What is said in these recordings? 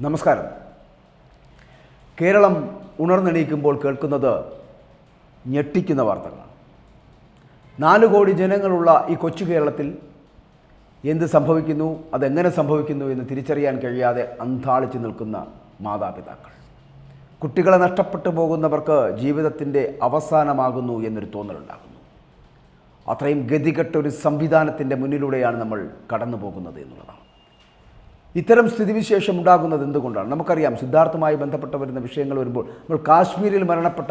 നമസ്കാരം. കേരളം ഉണർന്നെണീക്കുമ്പോൾ കേൾക്കുന്നത് ഞെട്ടിക്കുന്ന വാർത്തകളാണ്. നാല് കോടി ജനങ്ങളുള്ള ഈ കൊച്ചു കേരളത്തിൽ എന്ത് സംഭവിക്കുന്നു അതെങ്ങനെ സംഭവിക്കുന്നു എന്ന് തിരിച്ചറിയാൻ കഴിയാതെ അന്താളിച്ചു നിൽക്കുന്ന മാതാപിതാക്കൾ. കുട്ടികളെ നഷ്ടപ്പെട്ടു പോകുന്നവർക്ക് ജീവിതത്തിന്റെ അവസാനമാകുന്നു എന്നൊരു തോന്നലുണ്ടാകുന്നു. അത്രയും ഗതികെട്ട ഒരു സംവിധാനത്തിന്റെ മുന്നിലൂടെയാണ് നമ്മൾ കടന്നു പോകുന്നത് എന്നുള്ളതാണ്. ഇത്തരം സ്ഥിതിവിശേഷം ഉണ്ടാകുന്നത് എന്തുകൊണ്ടാണ്? നമുക്കറിയാം സിദ്ധാർത്ഥുമായി ബന്ധപ്പെട്ട് വരുന്ന വിഷയങ്ങൾ വരുമ്പോൾ നമ്മൾ കാശ്മീരിൽ മരണപ്പെട്ട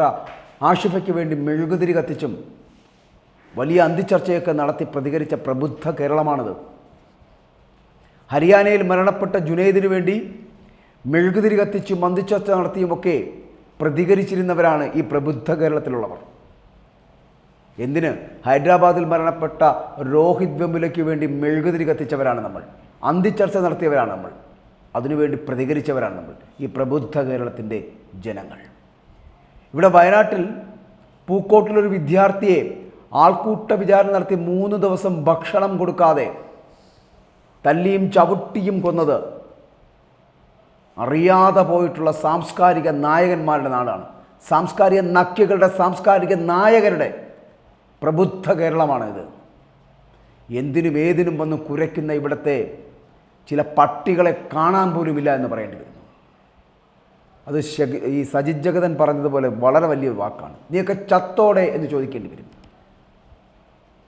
ആഷിഫയ്ക്ക് വേണ്ടി മെഴുകുതിരി കത്തിച്ചും വലിയ അന്തിച്ചർച്ചയൊക്കെ നടത്തി പ്രതികരിച്ച പ്രബുദ്ധ കേരളമാണിത്. ഹരിയാനയിൽ മരണപ്പെട്ട ജുനൈദിന് വേണ്ടി മെഴുകുതിരി കത്തിച്ചും അന്തിച്ചർച്ച നടത്തിയുമൊക്കെ പ്രതികരിച്ചിരുന്നവരാണ് ഈ പ്രബുദ്ധ കേരളത്തിലുള്ളവർ. എന്തിന്? ഹൈദരാബാദിൽ മരണപ്പെട്ട രോഹിത് വെമുലയ്ക്ക് വേണ്ടി മെഴുകുതിരി കത്തിച്ചവരാണ് നമ്മൾ. അന്തിച്ചർച്ച നടത്തിയവരാണ് നമ്മൾ. അതിനുവേണ്ടി പ്രതികരിച്ചവരാണ് നമ്മൾ. ഈ പ്രബുദ്ധ കേരളത്തിന്റെ ജനങ്ങൾ. ഇവിടെ വയനാട്ടിൽ പൂക്കോട്ടിലൊരു വിദ്യാർത്ഥിയെ ആൾക്കൂട്ട വിചാരണ നടത്തി മൂന്ന് ദിവസം ഭക്ഷണം കൊടുക്കാതെ തല്ലിയും ചവിട്ടിയും കൊന്നത് അറിയാതെ പോയിട്ടുള്ള സാംസ്കാരിക നായകന്മാരുടെ നാടാണ്. സാംസ്കാരിക നക്യകളുടെ സാംസ്കാരിക നായകരുടെ പ്രബുദ്ധ കേരളമാണ് ഇത് എന്തിനും ഏതിനും വന്ന് കുരയ്ക്കുന്ന ഇവിടുത്തെ ചില പട്ടികളെ കാണാൻ പോലുമില്ല എന്ന് പറയേണ്ടി വരുന്നു. അത് ഈ സജിത് ജഗതൻ പറഞ്ഞതുപോലെ വളരെ വലിയ വാക്കാണ്. നീയൊക്കെ ചത്തോടെ എന്ന് ചോദിക്കേണ്ടി വരും.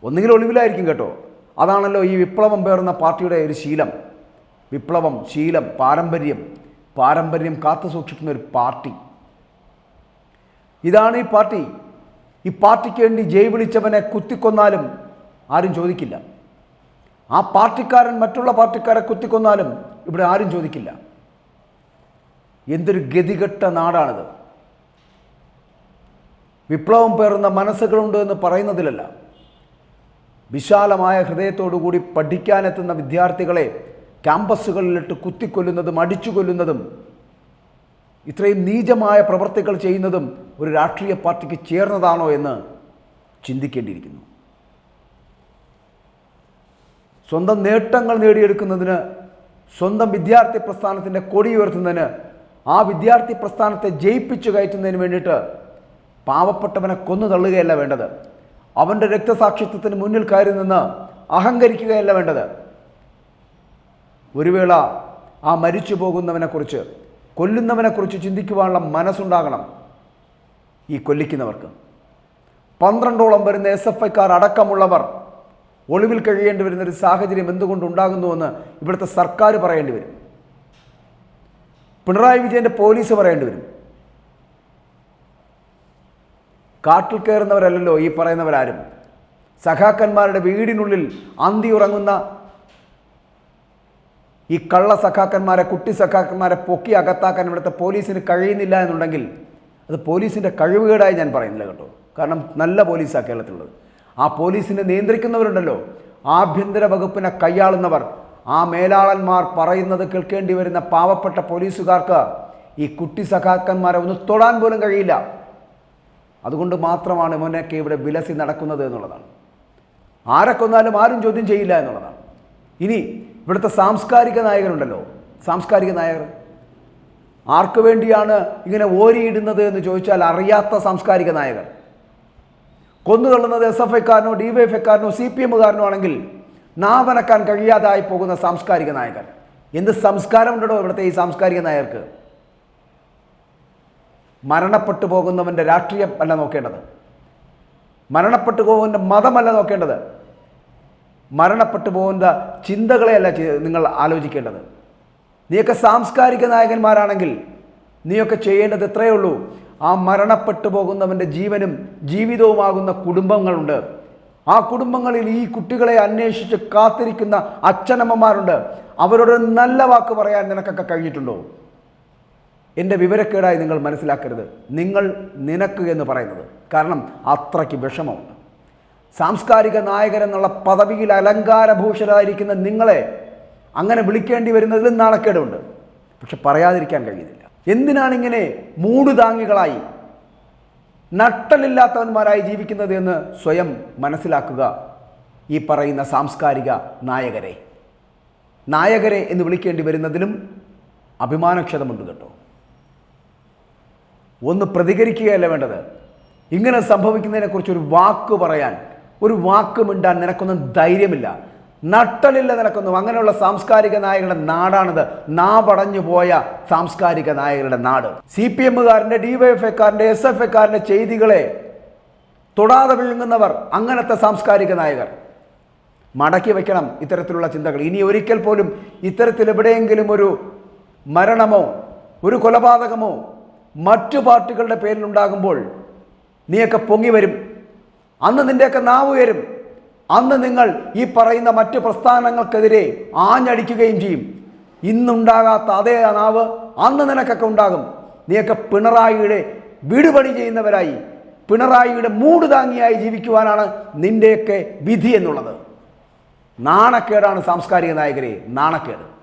ഒന്നുകിൽ ഒളിവിലായിരിക്കും കേട്ടോ. അതാണല്ലോ ഈ വിപ്ലവം പേർന്ന പാർട്ടിയുടെ ഒരു ശീലം. വിപ്ലവം ശീലം പാരമ്പര്യം. പാരമ്പര്യം കാത്തു സൂക്ഷിക്കുന്ന ഒരു പാർട്ടി. ഇതാണ് ഈ പാർട്ടി. ഈ പാർട്ടിക്ക് വേണ്ടി ജയ് വിളിച്ചവനെ കുത്തിക്കൊന്നാലും ആരും ചോദിക്കില്ല. ആ പാർട്ടിക്കാരൻ മറ്റുള്ള പാർട്ടിക്കാരെ കുത്തിക്കൊന്നാലും ഇവിടെ ആരും ചോദിക്കില്ല. എന്തൊരു ഗതികെട്ട നാടാണിത്. വിപ്ലവം പേറുന്ന മനസ്സുകളുണ്ട് എന്ന് പറയുന്നതിലല്ല. വിശാലമായ ഹൃദയത്തോടുകൂടി പഠിക്കാനെത്തുന്ന വിദ്യാർത്ഥികളെ ക്യാമ്പസുകളിലിട്ട് കുത്തിക്കൊല്ലുന്നതും അടിച്ചു കൊല്ലുന്നതും ഇത്രയും നീചമായ പ്രവർത്തികൾ ചെയ്യുന്നതും ഒരു രാഷ്ട്രീയ പാർട്ടിക്ക് ചേർന്നതാണോ എന്ന് ചിന്തിക്കേണ്ടിയിരിക്കുന്നു. സ്വന്തം നേട്ടങ്ങൾ നേടിയെടുക്കുന്നതിന് സ്വന്തം വിദ്യാർത്ഥി പ്രസ്ഥാനത്തിന്റെ കൊടി ഉയർത്തുന്നതിന് ആ വിദ്യാർത്ഥി പ്രസ്ഥാനത്തെ ജയിപ്പിച്ചു കയറ്റുന്നതിന് വേണ്ടിയിട്ട് പാവപ്പെട്ടവനെ കൊന്നു തള്ളുകയല്ല വേണ്ടത്. അവന്റെ രക്തസാക്ഷിത്വത്തിന് മുന്നിൽ കയറി നിന്ന് അഹങ്കരിക്കുകയല്ല വേണ്ടത്. ഒരു വേള ആ മരിച്ചു പോകുന്നവനെക്കുറിച്ച് കൊല്ലുന്നവനെക്കുറിച്ച് ചിന്തിക്കുവാനുള്ള മനസ്സുണ്ടാകണം ഈ കൊല്ലിക്കുന്നവർക്ക്. പന്ത്രണ്ടോളം വരുന്ന എസ് എഫ് ഐക്കാർ അടക്കമുള്ളവർ ഒളിവിൽ കഴിയേണ്ടി വരുന്ന ഒരു സാഹചര്യം എന്തുകൊണ്ടുണ്ടാകുന്നുവെന്ന് ഇവിടുത്തെ സർക്കാർ പറയേണ്ടി വരും. പിണറായി വിജയന്റെ പോലീസ് പറയേണ്ടി വരും. കാട്ടിൽ കയറുന്നവരല്ലല്ലോ ഈ പറയുന്നവരാരും. സഖാക്കന്മാരുടെ വീടിനുള്ളിൽ അന്തി ഉറങ്ങുന്ന ഈ കള്ള സഖാക്കന്മാരെ കുട്ടി സഖാക്കന്മാരെ പൊക്കി അകത്താക്കാൻ ഇവിടുത്തെ പോലീസിന് കഴിയുന്നില്ല എന്നുണ്ടെങ്കിൽ അത് പോലീസിന്റെ കഴിവുകേടായി ഞാൻ പറയുന്നില്ല കേട്ടോ. കാരണം നല്ല പോലീസാണ് കേരളത്തിലുള്ളത്. ആ പോലീസിനെ നിയന്ത്രിക്കുന്നവരുണ്ടല്ലോ. ആഭ്യന്തര വകുപ്പിനെ കൈയാളുന്നവർ. ആ മേലാളന്മാർ പറയുന്നത് കേൾക്കേണ്ടി വരുന്ന പാവപ്പെട്ട പോലീസുകാർക്ക് ഈ കുട്ടി സഖാക്കന്മാരെ ഒന്ന് തൊടാൻ പോലും കഴിയില്ല. അതുകൊണ്ട് മാത്രമാണ് ഇവനൊക്കെ ഇവിടെ വിലസി നടക്കുന്നത് എന്നുള്ളതാണ്. ആരെ ആരും ചോദ്യം ചെയ്യില്ല എന്നുള്ളതാണ്. ഇനി ഇവിടുത്തെ സാംസ്കാരിക നായകരുണ്ടല്ലോ സാംസ്കാരിക നായകർ. ആർക്കു വേണ്ടിയാണ് ഇങ്ങനെ ഓരിയിടുന്നത് എന്ന് ചോദിച്ചാൽ അറിയാത്ത സാംസ്കാരിക നായകർ. കൊന്നുതള്ളുന്നത് എസ് എഫ് ഐക്കാരനോ ഡി വൈ എഫ് ഐക്കാരനോ സി പി എമ്മുകാരനോ ആണെങ്കിൽ നാവനക്കാൻ കഴിയാതായി പോകുന്ന സാംസ്കാരിക നായകൻ. എന്ത് സംസ്കാരമുണ്ടോ ഇവിടുത്തെ ഈ സാംസ്കാരിക നായകർക്ക് മരണപ്പെട്ടു പോകുന്നവന്റെ രാഷ്ട്രീയം അല്ല നോക്കേണ്ടത്. മരണപ്പെട്ടു പോകുന്ന മതമല്ല നോക്കേണ്ടത്. മരണപ്പെട്ടു പോകുന്ന ചിന്തകളെയല്ല നിങ്ങൾ ആലോചിക്കേണ്ടത്. നീയൊക്കെ സാംസ്കാരിക നായകന്മാരാണെങ്കിൽ നീയൊക്കെ ചെയ്യേണ്ടത് ഇത്രയേ ഉള്ളൂ. ആ മരണപ്പെട്ടു പോകുന്നവന്റെ ജീവനും ജീവിതവുമാകുന്ന കുടുംബങ്ങളുണ്ട്. ആ കുടുംബങ്ങളിൽ ഈ കുട്ടികളെ അന്വേഷിച്ച് കാത്തിരിക്കുന്ന അച്ഛനമ്മമാരുണ്ട്. അവരോട് നല്ല വാക്ക് പറയാൻ നിനക്കൊക്കെ കഴിഞ്ഞിട്ടുണ്ടോ? എന്റെ വിവരക്കേടായി നിങ്ങൾ മനസ്സിലാക്കരുത്. നിങ്ങൾ നിനക്ക് എന്ന് പറയുന്നത്. കാരണം അത്രയ്ക്ക് വിഷമമുണ്ട്. സാംസ്കാരിക നായകരെന്നുള്ള പദവിയിൽ അലങ്കാരഭൂഷരായിരിക്കുന്ന നിങ്ങളെ അങ്ങനെ വിളിക്കേണ്ടി വരുന്നതിലും നാണക്കേടുണ്ട്. പക്ഷെ പറയാതിരിക്കാൻ കഴിയുന്നില്ല. എന്തിനാണ് ഇങ്ങനെ മൂടുതാങ്ങികളായി നട്ടലില്ലാത്തവന്മാരായി ജീവിക്കുന്നത് എന്ന് സ്വയം മനസ്സിലാക്കുക ഈ പറയുന്ന സാംസ്കാരിക നായകരെ. നായകരെ എന്ന് വിളിക്കേണ്ടി വരുന്നതിലും അഭിമാനക്ഷതമുണ്ട് കേട്ടോ. ഒന്ന് പ്രതികരിക്കുകയല്ല വേണ്ടത്. ഇങ്ങനെ സംഭവിക്കുന്നതിനെക്കുറിച്ച് ഒരു വാക്ക് പറയാൻ ഒരു വാക്ക് മിണ്ടാൻ നിനക്കൊന്നും ധൈര്യമില്ല. നട്ടലില്ല നിനക്കൊന്നും. അങ്ങനെയുള്ള സാംസ്കാരിക നായകളുടെ നാടാണിത്. നാപടഞ്ഞു പോയ സാംസ്കാരിക നായകളുടെ നാട്. സി പി എമ്മുകാരന്റെ ഡിവൈഎഫ്ഐക്കാരന്റെ എസ് എഫ് ഐക്കാരന്റെ ചെയ്തികളെ തൊടാതെ വിഴുങ്ങുന്നവർ അങ്ങനത്തെ സാംസ്കാരിക നായകർ. മടക്കി വയ്ക്കണം ഇത്തരത്തിലുള്ള ചിന്തകൾ. ഇനി ഒരിക്കൽ പോലും ഇത്തരത്തിൽ എവിടെയെങ്കിലും ഒരു മരണമോ ഒരു കൊലപാതകമോ മറ്റു പാർട്ടികളുടെ പേരിലുണ്ടാകുമ്പോൾ നീയൊക്കെ പൊങ്ങി വരും. അന്ന് നിന്റെയൊക്കെ നാവ് ഉയരും അന്ന് നിങ്ങൾ ഈ പറയുന്ന മറ്റ് പ്രസ്ഥാനങ്ങൾക്കെതിരെ ആഞ്ഞടിക്കുകയും ചെയ്യും. ഇന്നുണ്ടാകാത്ത അതേ നാവ് അന്ന് നിനക്കൊക്കെ ഉണ്ടാകും. നീയൊക്കെ പിണറായിയുടെ വീടുപണി ചെയ്യുന്നവരായി പിണറായിയുടെ മൂട് താങ്ങിയായി ജീവിക്കുവാനാണ് നിന്റെയൊക്കെ വിധി എന്നുള്ളത്. നാണക്കേടാണ് സാംസ്കാരിക നായകരെ നാണക്കേട്.